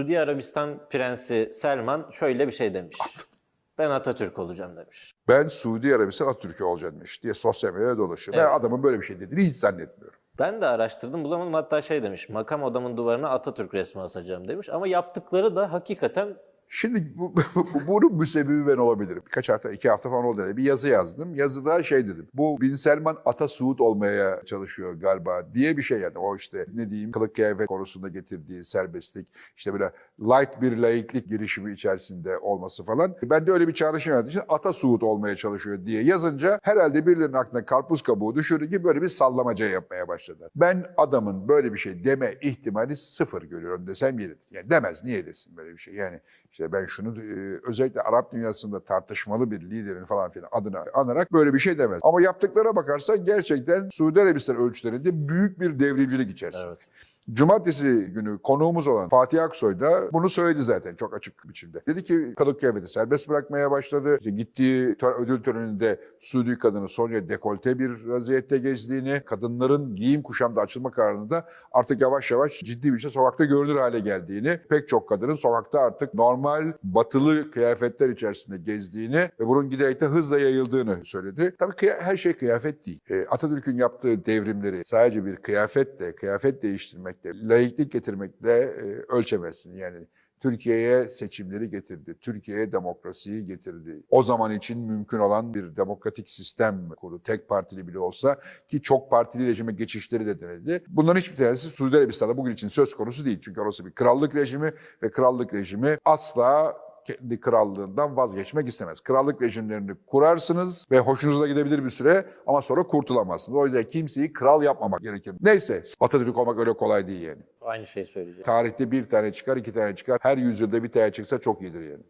Suudi Arabistan Prensi Selman şöyle bir şey demiş. Ben Atatürk olacağım demiş. Ben Suudi Arabistan Atatürk'ü olacağım demiş diye sosyal medyada dolaşıyor. Ben Evet. adamın böyle bir şey dediğini hiç zannetmiyorum. Ben de araştırdım bulamadım hatta şey demiş. Makam odamın duvarına Atatürk resmi asacağım demiş. Ama yaptıkları da hakikaten Şimdi bu, bu- bunun müsebbibi ben olabilirim. Birkaç hafta, iki hafta falan oldu. Bir yazı yazdım. Yazıda şey dedim. Bu Bin Selman Ata Suud olmaya çalışıyor galiba diye bir şey yani. O işte ne diyeyim kılık kıyafet konusunda getirdiği serbestlik, işte böyle light bir laiklik girişimi içerisinde olması falan. Ben de öyle bir çağrışım yaptığım için Ata Suud olmaya çalışıyor diye yazınca herhalde birilerinin aklına karpuz kabuğu düşürdü ki böyle bir sallamaca yapmaya başladılar. Ben adamın böyle bir şey deme ihtimali sıfır görüyorum desem yeridir. Yani demez niye desin böyle bir şey yani. İşte ben şunu e, özellikle Arap dünyasında tartışmalı bir liderin falan filan adını anarak böyle bir şey demez. Ama yaptıklara bakarsan gerçekten Suudi Arabistan ölçülerinde büyük bir devrimcilik içerisinde. Evet. Cumartesi günü konuğumuz olan Fatih Aksoy da bunu söyledi zaten çok açık biçimde. Dedi ki kılık kıyafeti serbest bırakmaya başladı. İşte gittiği ödül töreninde Suudi kadını Sonya dekolte bir vaziyette gezdiğini, kadınların giyim kuşamda açılma kararını da artık yavaş yavaş ciddi bir şey sokakta görünür hale geldiğini, pek çok kadının sokakta artık normal batılı kıyafetler içerisinde gezdiğini ve bunun giderek de hızla yayıldığını söyledi. Tabii her şey kıyafet değil. E, Atatürk'ün yaptığı devrimleri sadece bir kıyafetle, kıyafet değiştirmekle, laiklik getirmekle e, ölçemezsin. Yani Türkiye'ye seçimleri getirdi. Türkiye'ye demokrasiyi getirdi. O zaman için mümkün olan bir demokratik sistem kurdu. Tek partili bile olsa ki çok partili rejime geçişleri de denedi. Bunların hiçbir tanesi Suudi Arabistan'da bugün için söz konusu değil. Çünkü orası bir krallık rejimi ve krallık rejimi asla kendi krallığından vazgeçmek istemez. Krallık rejimlerini kurarsınız ve hoşunuza gidebilir bir süre ama sonra kurtulamazsınız. O yüzden kimseyi kral yapmamak gerekir. Neyse Atatürk olmak öyle kolay değil yani. Aynı şeyi söyleyeceğim. Tarihte bir tane çıkar, iki tane çıkar. Her yüzyılda bir tane çıksa çok iyidir yani.